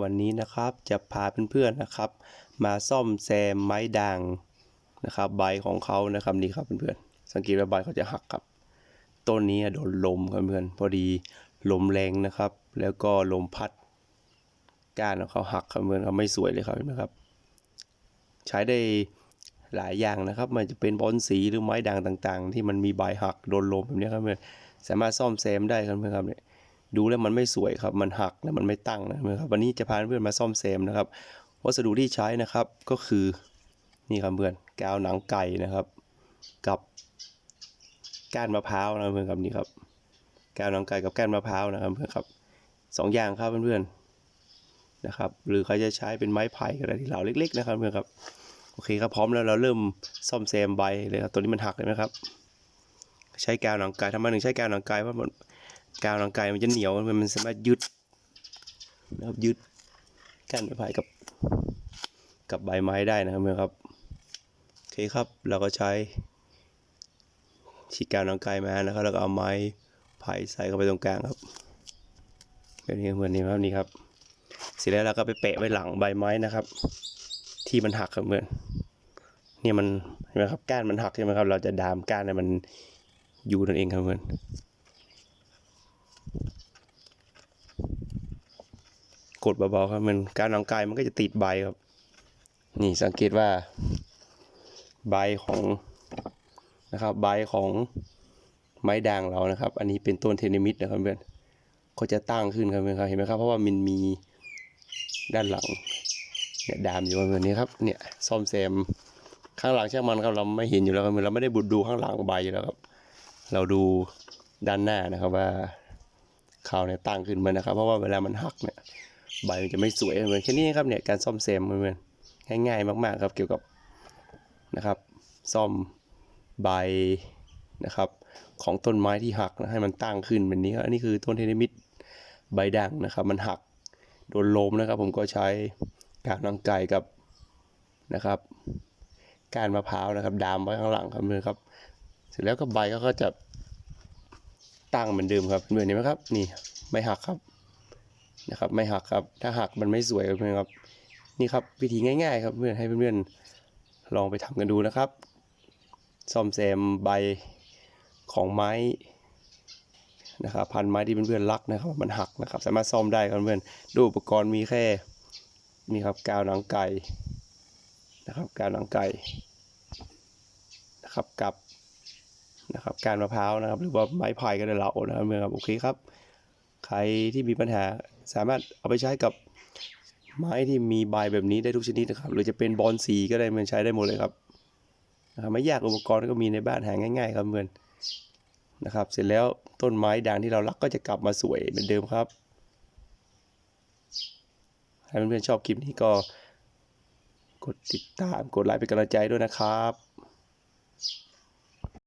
วันนี้นะครับจะพาเพื่อนๆนะครับ มาซ่อมแซมไม้ด่างนะครับ ใบของเขานะครับนี่ครับเพื่อนๆสังเกตว่าใบเขาจะหักครับ ต้นนี้โดนลมครับเพื่อนพอดีลมแรงนะครับ แล้วก็ลมพัด ก้านของเขาหักครับเพื่อนเขาไม่สวยเลยครับเห็นไหมครับ ใช้ได้หลายอย่างนะครับ มันจะเป็นบอนสีหรือไม้ด่างต่าง ๆ ที่มันมีใบหักโดนลมแบบนี้ครับเพื่อนสามารถซ่อมแซมได้ครับเพื่อนครับเนี่ย ดูแล้วมันไม่สวยครับ มันหักแล้วมันไม่ตั้งนะครับ วันนี้จะพาเพื่อนมาซ่อมแซมนะครับ วัสดุที่ใช้นะครับก็คือนี่ครับเพื่อนกาวหนังไก่นะครับ กับก้านมะพร้าวนะเพื่อนครับนี่ครับกาวหนังไก่กับก้านมะพร้าวนะครับเพื่อนครับสองอย่างครับเพื่อนๆนะครับ หรือเขาจะใช้เป็นไม้ไผ่ก็ได้ที่เหลาเล็ก ๆ นะครับเพื่อนครับโอเคครับพร้อมแล้วเราเริ่มซ่อมแซมใบเลยครับตัวนี้มันหักเลยไหมครับ ใช้กาวหนังไก่ทำไมถึงใช้กาวหนังไก่เพราะมัน กาวหนังไก่มันจะเหนียวมันสามารถยึดนะครับยึดก้านไม้ไผ่กับกับใบไม้ได้นะครับเพื่อนครับโอเคครับเราก็ใช้ฉีกกาวหนังไก่มานะครับแล้วก็เอาไม้ไผ่ใส่เข้าไปตรงกลางครับแบบนี้เหมือนนี้ครับนี่ครับเสร็จแล้วเราก็ไปแปะไว้หลังใบไม้นะครับ ที่มันหักครับเพื่อนเนี่ยมันเห็นไหมครับก้านมันหักใช่ไหมครับ เราจะดามก้านให้มันอยู่นั่นเองครับเพื่อน กดเบาๆครับ มันการหนังกายมันก็จะติดใบครับ นี่สังเกตว่า ใบของนะครับ ใบของไม้ด่างเรานะครับ อันนี้เป็นต้นเทนนิมิดนะครับเพื่อนก็จะตั้งขึ้นครับเพื่อนครับเห็นไหมครับ เพราะว่ามันมีด้านหลังเนี่ยดามอยู่แบบนี้ครับ เนี่ยซ่อมแซมข้างหลังช่างมันครับเราไม่เห็นอยู่แล้วครับเราไม่ได้บุดดูข้างหลังใบอยู่แล้วครับ เราดูด้านหน้านะครับว่า ขาเนี่ยตั้งขึ้นมานะครับ เพราะว่าเวลามันหักเนี่ยใบมันจะไม่สวยเหมือนแค่นี้ครับเนี่ยการซ่อมแซมมันง่ายๆ มากๆครับเกี่ยวกับนะครับ ซ่อมใบนะครับ ของต้นไม้ที่หักนะให้มันตั้งขึ้นแบบนี้ครับอันนี้คือต้นเทนนิมิดใบด่างนะครับ มันหักโดนลมนะครับ ผมก็ใช้กากนังไก่กับนะครับก้านมะพร้าวนะครับ ดามไว้ข้างหลังครับมือนครับ เสร็จแล้วก็ใบก็จะ ตั้งเหมือนเดิมครับเพื่อนเห็นไหมครับ นี่ไม่หักครับนะครับ ไม่หักครับ ถ้าหักมันไม่สวยเพื่อนครับ นี่ครับวิธีง่าย ๆ ครับเพื่อนให้เพื่อนๆลองไปทำกันดูนะครับซ่อมแซมใบของไม้นะครับพันไม้ที่เพื่อนๆรักนะครับ มันหักนะครับ สามารถซ่อมได้ครับเพื่อนดูอุปกรณ์มีแค่นี่ครับกาวหนังไก่นะครับกาวหนังไก่นะครับกับ นะครับการมะพร้าวนะครับ หรือว่าไม้ไผ่ก็ได้เหลานะครับเพื่อนครับโอเคครับ ใครที่มีปัญหาสามารถเอาไปใช้กับไม้ที่มีใบแบบนี้ได้ทุกชนิดนะครับ หรือจะเป็นบอนสีก็ได้มันใช้ได้หมดเลยครับนะครับไม่ยากอุปกรณ์ก็มีในบ้านหาง่าย ๆ ครับเพื่อนนะครับ เสร็จแล้วต้นไม้ด่างที่เรารักก็จะกลับมาสวยเหมือนเดิมครับถ้าเพื่อนๆชอบคลิปนี้ก็กดติดตามกดไลค์เป็นกำลังใจด้วยนะครับ